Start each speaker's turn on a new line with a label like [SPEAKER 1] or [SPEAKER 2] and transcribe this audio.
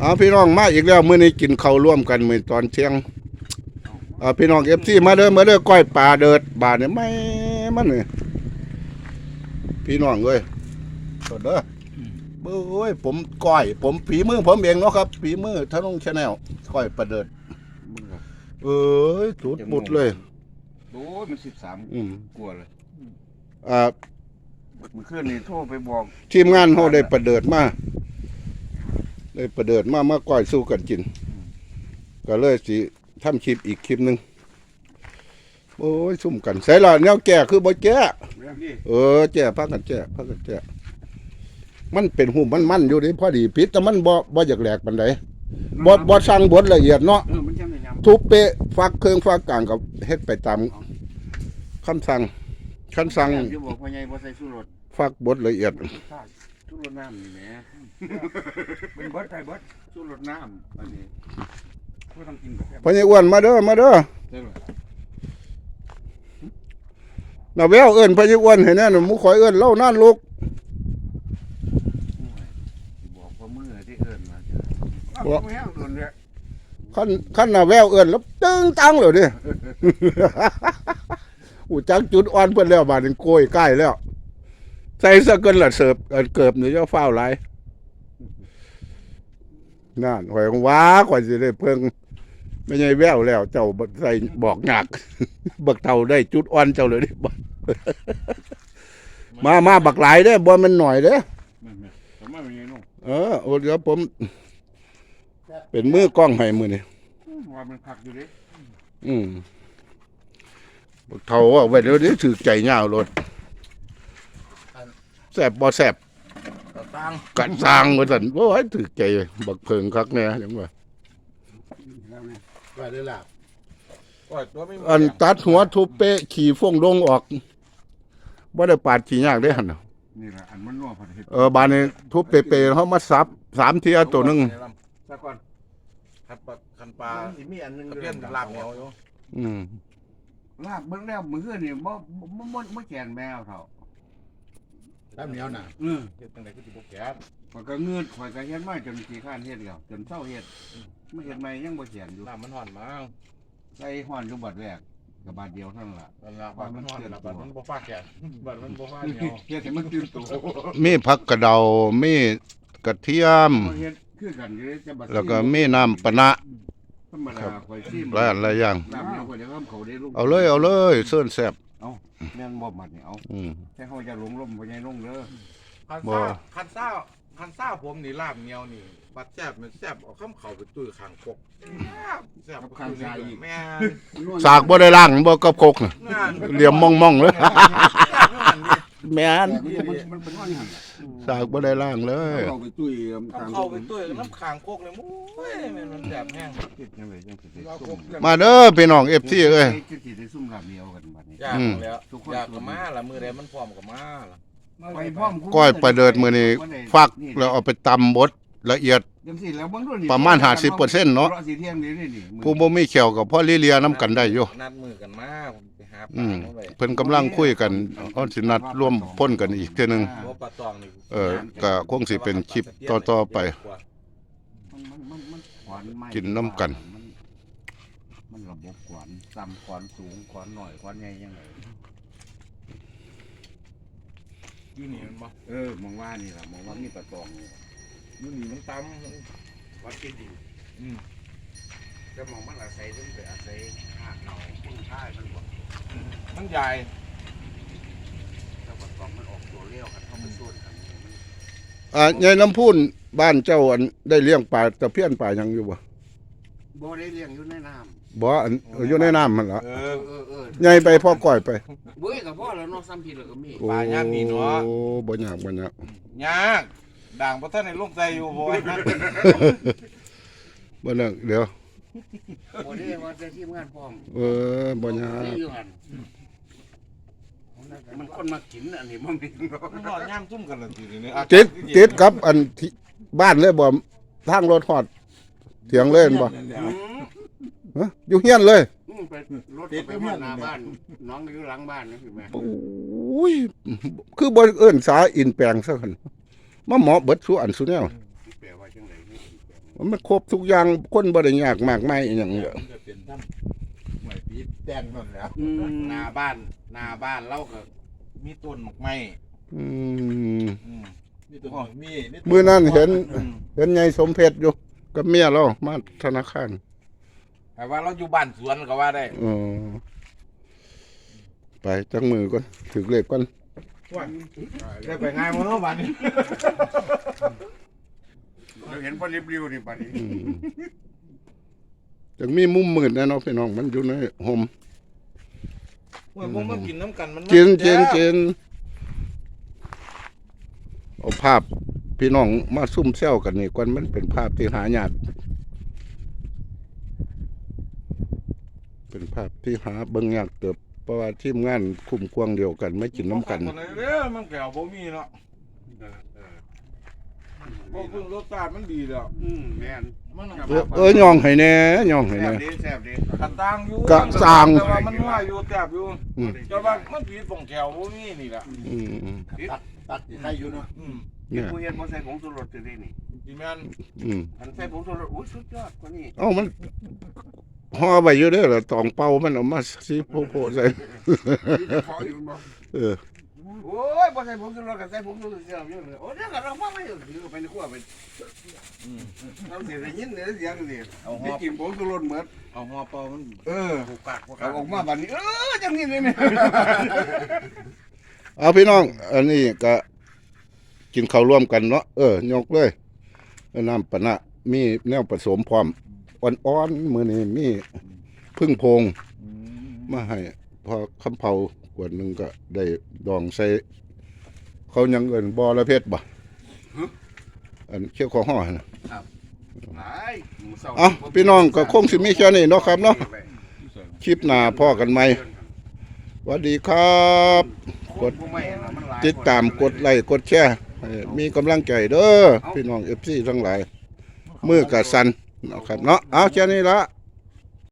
[SPEAKER 1] เอาพี่น้องมาอีกแล้วมื้อนี้กินข้าวร่วมกันมื้อตอนเที่ยงเอาพี่น้อง FC มาเด้อมาเด้อก้อยปลาเดิดบาดเนี่ยไม่มันนี่พี่น้องเอ้ยสดเด้อเบ้โอ้ยผมก้อย ผมฝีมือผมเองเนาะครับฝีมือทะนงชาแนลก้อยปลาเดิดเอ้ยสุดบุดเลย
[SPEAKER 2] โอ้ยมันสิบสาม
[SPEAKER 1] อืม
[SPEAKER 2] กลัวเลย
[SPEAKER 1] อ่า
[SPEAKER 2] เมื่อคืนนี่โทรไปบอก
[SPEAKER 1] ทีมงานเขาได้ประเดิดมา ได้ประเดิดมามาก้อยสู้กันกิน ก็เลยสิทำคลิปอีกคลิปหนึ่งโอ้ยซุ่มกันใส่ละแนวแก่คือบ่แก่
[SPEAKER 2] นี่
[SPEAKER 1] เออแก่พักกันแก่พักกันแก่มันเป็นหูมันมันๆอยู่นี่พอดีพิษแต่มันบ่บ่อยากแหลกปานใดบ่บ่สั่งบทละเอียดเนาะ
[SPEAKER 2] เออมันยังไม่ยำ
[SPEAKER 1] ทุบเป๊ะฟักเครื่องฟักกลางกับเฮ็ดไปตามคำสั่งคำสั่ง
[SPEAKER 2] ที่บอกพ่อใหญ่บ่ใส่ชูรส
[SPEAKER 1] ฟักบทละเอียด
[SPEAKER 2] ชูรสน้ำนี่แหมเป็นเบิดไทยเบิดชูรสน้ำอันนี้ก็ต้องกินกับแก้ม
[SPEAKER 1] พอใหญอ้วนมาเด้อมาเด้อ
[SPEAKER 2] ได้หรอ
[SPEAKER 1] น่ะแววเอิ้นพอใหญอ้วนให้แน่น่ะหมูข่อยเอิ้นเล่านั่นลูก
[SPEAKER 2] บอกว่ามือที่เอิ้นมาจ้ะไม่ให้โดนเลย
[SPEAKER 1] คันคันน่ะแววเอิ้นแล้วตึงตังเลยดิ อูจักจุดอ่อนเพิ่นแล้วบาดนี้โกยใกล้แล้ว ใส่ซะเกินละเสิร์ฟเอิ้นเกิบนี่จะฟ้าวหลายนั่นข่อยว่าข่อยสิได้เพิ่งไม่ใช่แววแล้ว เจ้าบ่ใส่บอกหนัก บักเท่าได้จุดอ่อนเจ้าเลยดิบ่มามาบักหลายเด้อบ่แมันหน่อยเด้อ
[SPEAKER 2] ไม่ไม่ทำไมไม่ยังนุ่ง
[SPEAKER 1] เออโอ้เดี๋ยวผม เป็นมือกล้องให้มือนี่
[SPEAKER 2] ว่ามันผักอยู่ดิ
[SPEAKER 1] อืมบักเท่าว่าไว้เดี๋ยวนี้ถือใจยาวรถ แสบบ่แสบ
[SPEAKER 2] ตัง
[SPEAKER 1] กัดสร้างว่าสันโอ้ยถือใจบักเพิงคักเนี่ยยังว่า
[SPEAKER 2] ว่าได้ล่ะ
[SPEAKER 1] อันตัดหัวทุบเปะขี่ฟงลงออกบ่ได้ปาดขี่ยากได้หั่นน่ะ
[SPEAKER 2] นี่แหละอันมันนัวผัดเห็ด
[SPEAKER 1] เออบานนี้ทุบเปะๆเขามาซับสามเทียตัวหนึง
[SPEAKER 2] ซะก่อน
[SPEAKER 3] คันปลาคันปลา
[SPEAKER 2] สิมีอันหนึง
[SPEAKER 3] เลี้ยนลาบเหนียวอยู่
[SPEAKER 1] อืม
[SPEAKER 2] ลาบเบิ่งแล้วมื้อคืนนี่บ่บ่บ่บ่แกนแมวเท่า
[SPEAKER 3] ลาบเหนียวน่ะ
[SPEAKER 2] อือ
[SPEAKER 3] เฮ็ดจังได๋คือสิบ่แก่
[SPEAKER 2] ข่อยก็เงืดข่อยก็เฮ็ดมาจนขี้ข้านเฮ็ดแล้วจนเศร้าเฮ็ดไม่เฮ็ดใหม่ยังบ่แกนอยู่
[SPEAKER 3] ลาบมันห่อนมา
[SPEAKER 2] ใส่ฮ้อนอยู่บัดแรกกับบาดเดียวเท่านั้นล่ะ
[SPEAKER 3] บัดละบัดมันห่อนละบัดมันบ่ฟ้าแก่บัดมันบ่ฟ้าเหนียว
[SPEAKER 2] เฮ็ดให้มันตื่นตัว
[SPEAKER 1] มีผักกระเดามีกระเทียม
[SPEAKER 2] เฮ็ดคือกันอยู่แต่บัด
[SPEAKER 1] แล้วก็มีน้ำปะนะ
[SPEAKER 2] ธรรมดาข่อยซิม
[SPEAKER 1] หลายอันหลายอย่าง
[SPEAKER 2] ลาบเนี่ยข่อยจะเพิ่มเขาได้ลูก
[SPEAKER 1] เอาเลยเอาเลยเสื้นแซ่บ
[SPEAKER 2] แม่นบ่มัดนี่เอา
[SPEAKER 1] อืม
[SPEAKER 2] แต่เฮาจะหลงลมบ่ใหญ่ลงเด้อ
[SPEAKER 3] คัน
[SPEAKER 1] บ่
[SPEAKER 3] ซ่าคันซ่าคันซ่าผมนี่ลาบเหนียวนี่บัดแซ่บมันแซ่บเอาข้ามเข้าไปตุ้ยข้างกกแซ่บข้างซ้ายอีกแม่
[SPEAKER 1] สากบ่ได้ล้างบ่กับคกน่ะ
[SPEAKER 3] งาน
[SPEAKER 1] เหลี่ยมม่องๆเลย
[SPEAKER 3] แซ่บอยู่หั่นดิ
[SPEAKER 1] แม่น
[SPEAKER 2] มันมันเป็นว่าอย่างนั้น
[SPEAKER 1] สากบ่ได้ล้างเลย
[SPEAKER 2] เอาไปตุ้ย
[SPEAKER 3] ข้ามเข้าไปตุ้ยน้ำข้างกกเลยโอ้ยมันมันแซ่บแห้ง
[SPEAKER 2] คิดจังไดจังสิได้
[SPEAKER 3] เรา
[SPEAKER 2] ซุ่
[SPEAKER 3] ก
[SPEAKER 2] ม
[SPEAKER 3] ก
[SPEAKER 1] มาเด้อพี่น้อง FC เอ้ย
[SPEAKER 2] จะสิได้ซุ่มลาบเดียวกันบัดนี้
[SPEAKER 3] อยาก
[SPEAKER 1] อืม
[SPEAKER 3] แล้ว
[SPEAKER 2] ทุกคน
[SPEAKER 3] อยากก็มาละมื้อใดมันพร้อมก็มาล่ะ
[SPEAKER 2] ไปพร้อม
[SPEAKER 1] ก้อยปลาเดิดมื้อนี้ฟักแล้วเอาไปตำบด ละเอียด
[SPEAKER 2] จังซี่แล้วเบิ่งดูนี่
[SPEAKER 1] ประมาณ50%เนาะ
[SPEAKER 2] รอสิเที่ยงนี้นี่นี่
[SPEAKER 1] ผู้บ่มีเขียวกับพ่อลิเลียน้ำกันได้อยู่
[SPEAKER 3] นัดมือกันมาผมไปหาป
[SPEAKER 1] อื
[SPEAKER 3] ลามเอาไว้
[SPEAKER 1] เพิ่นกำลังคุยกันเอาสินัดร่วมพ่นกันอีกเทื่อนึง
[SPEAKER 3] บ่ปลาตองนี่
[SPEAKER 1] เออก็คงสิเป็นคลิปต่อๆไป
[SPEAKER 2] มันมันมันมันขวานไม้
[SPEAKER 1] กินน้ำกัน
[SPEAKER 2] มันมันระบบขวานต่ำขวานสูงขวานหน่อยขวานใหญ่ยังไง
[SPEAKER 3] อยู่นี่มันบ่
[SPEAKER 2] เออมองว่านี่ล่ะมองว่ามีตะตองนี่
[SPEAKER 3] อยู่นี่มันต่ำมัน
[SPEAKER 2] วัดกินดี
[SPEAKER 3] อืม
[SPEAKER 2] ก็มองมันอาศัยถึงไปอาศัยหาดเนาพุ่งท้ายมันบ่
[SPEAKER 3] มันใหญ่
[SPEAKER 2] ถ้าวัดตองมันออกตัวเลี้ยวกันเข้าไปส่วนกันมัน
[SPEAKER 1] อ่ายายน้ำพูนบ้านเจ้าอันได้เลี้ยงปลาตะเพียนปลาหยังอยู่บ่
[SPEAKER 2] บ่ได้เลี้ยงอยู่ในน้
[SPEAKER 1] บ่อันอยู่ในน้ำมันล่ะ
[SPEAKER 3] เอำอ
[SPEAKER 2] เออเออ
[SPEAKER 1] ใหญ่ไปพ่อก้อยไป
[SPEAKER 2] เบ้ยกับพ่อแล้วเนาะซ้ำผิดแล้วก็มี
[SPEAKER 1] โอ้
[SPEAKER 3] ปลาย่างนี่เนาะ
[SPEAKER 1] บ่ยากบ่ยาก
[SPEAKER 3] ยาก ด่างบ่ทันได้ลงใจอยู่บ่ไอ้นั่น
[SPEAKER 1] บ่นั่งเดี๋ยว
[SPEAKER 2] บ่ได้ว่าแต่ทีมงานพร้อม
[SPEAKER 1] เออบ่ยาก
[SPEAKER 2] นี่อยู่หั่นมันคนมากินอันนี้มันมีเนาะ
[SPEAKER 3] มันนอนย่ามซุ่มกันละทีนี้
[SPEAKER 1] ติดติดกับอันที่บ้านเลยบ่ทางรถฮอดเถียงเล่นบ่
[SPEAKER 2] อืม
[SPEAKER 1] ฮะอยู่เฮียนเลย
[SPEAKER 2] อืมไปรถก็ไปบ้านหน้าบ้านน้องอยู่หลังบ้านนี่คือแม่
[SPEAKER 1] โอ้ยคือบ่เอิ้นสาอินแปลงซะคั่น มาเหมาะเบิดสุอันสุแนว
[SPEAKER 2] แปลว่าจังได๋นี่
[SPEAKER 1] โมันครบทุกอย่างคนบ่ได้ยากมากมายอหย่างเงี้ย
[SPEAKER 3] มันจะเป็นทั้งหน่วยปีแดงนั่นแหล้ว
[SPEAKER 2] อืม
[SPEAKER 3] หน้าบ้านหน้าบ้านเราก็มีต้นหมากไม้
[SPEAKER 1] อืม
[SPEAKER 3] อืมมีต้นหมากมีมีต้
[SPEAKER 1] มื้อนั้นเห็น
[SPEAKER 3] อืม
[SPEAKER 1] เห็นยายสมเพชรอยู่กับเมียเรามาธนาคาร
[SPEAKER 3] แต่ว่าเราอยู่บ้านสวนก็ว่าได้
[SPEAKER 1] เออไปจังมือก่อนถึกเลขก่อน
[SPEAKER 3] ได้ไปง่ายมั้งเนาะบ้านนี้
[SPEAKER 2] เราเห็นพอริบริวนี่ปานนี้
[SPEAKER 1] อืมจังมีมุมมืดแน่เนาะพี่น้องมันอยู่ในห่ม
[SPEAKER 3] เมื่อผมมากินน้ำกันมัน
[SPEAKER 1] กินกิน
[SPEAKER 3] แซ่บ
[SPEAKER 1] กินเอาภาพพี่น้องมาซุ่มแซวกันนี่ก่อนมันเป็นภาพที่หายากเป็นภาพที่หาเบิ่งยากเติบเพ ราะว่าทีมงานคุมควงเดียวกันไม่กินน้ำกัน
[SPEAKER 3] บ่ฟังเด้อมันแก้วบ่มีเนาะ
[SPEAKER 2] เออเออ
[SPEAKER 3] บ่เพิ่งรสชาติมันดีแล้ว
[SPEAKER 2] อืมแม่น
[SPEAKER 3] มัน
[SPEAKER 1] เออเออย่องให้แหน่ย่องให้
[SPEAKER 2] แซ่
[SPEAKER 1] แห
[SPEAKER 2] บ
[SPEAKER 1] น่
[SPEAKER 2] ดีแซ่บดี
[SPEAKER 3] กระต่างอยู่
[SPEAKER 1] กระต่าง
[SPEAKER 3] แต่ว่ามันว่าอยู่แซ่บอยู่
[SPEAKER 1] อืม
[SPEAKER 3] แต่ว่ามันผิดของแก้วบ่มีนี่ล่ะ
[SPEAKER 1] อืม
[SPEAKER 3] ตัดตัดให้อยู่เนาะอืม
[SPEAKER 1] เนี่ย
[SPEAKER 2] ผู้เฮ็ดบ่ใส่ผงชูรสจังซี่นี่
[SPEAKER 3] สิแม่น
[SPEAKER 1] อืม
[SPEAKER 2] อันใส่ผงชูรสอุ้ยสุดยอดกว่านี้
[SPEAKER 1] เอ้ามัน ห่อไว้อยู่เด้อล่ะตองเป่ามันเอามาสิโพๆใส่
[SPEAKER 2] ขออยู่บ่
[SPEAKER 1] เออ
[SPEAKER 2] โอ้ยบ่ใส่ผงชูรสก็ใส่ผงชูรสเสียอยู่เลยโอ้เดี๋ยวก็เรามาไม่อยู่ถือไปในครัวไป
[SPEAKER 3] อืม
[SPEAKER 2] เราสิได้ยินได้เสียงสิ
[SPEAKER 3] เอาห
[SPEAKER 2] ได้
[SPEAKER 3] อบ
[SPEAKER 2] กินผงชูรสเหมือน
[SPEAKER 3] เอาหอบเปล่ามัน
[SPEAKER 2] เออ
[SPEAKER 3] ผูกปากผูก
[SPEAKER 2] เอาออกมาบัดนี้เออจังนี้เลยเนี่ย
[SPEAKER 1] เอาพี่น้อง อันนี้ก็กินข้าวร่วมกันเนาะเออ ยกเลย น้ำปะนะมีแนวผสมพร้อม อ่อนๆมื้อนี้มีพึ่งโพง
[SPEAKER 3] อืม
[SPEAKER 1] มาให้ พอคำเผาขวดหนึงก็ได้ดองใส่เขายังเอิ้นบอระเพ็ดบ่อันเคี้ยวข้าวห่อนะ
[SPEAKER 2] หายหมูเศร้า
[SPEAKER 1] เอ้าพี่น้องก็คงสิมีแค่นี้เนาะครับเนาะคลิปหน้าพ่อกันใหม่สวัสดีครับ กดติดตามกดไลค์กดแชร์ให้มีกำลังใจเด้อพี่น้อง FC ทั้งหลาย มือกับสันเนาะครับเนาะเอาแค่นี้ละ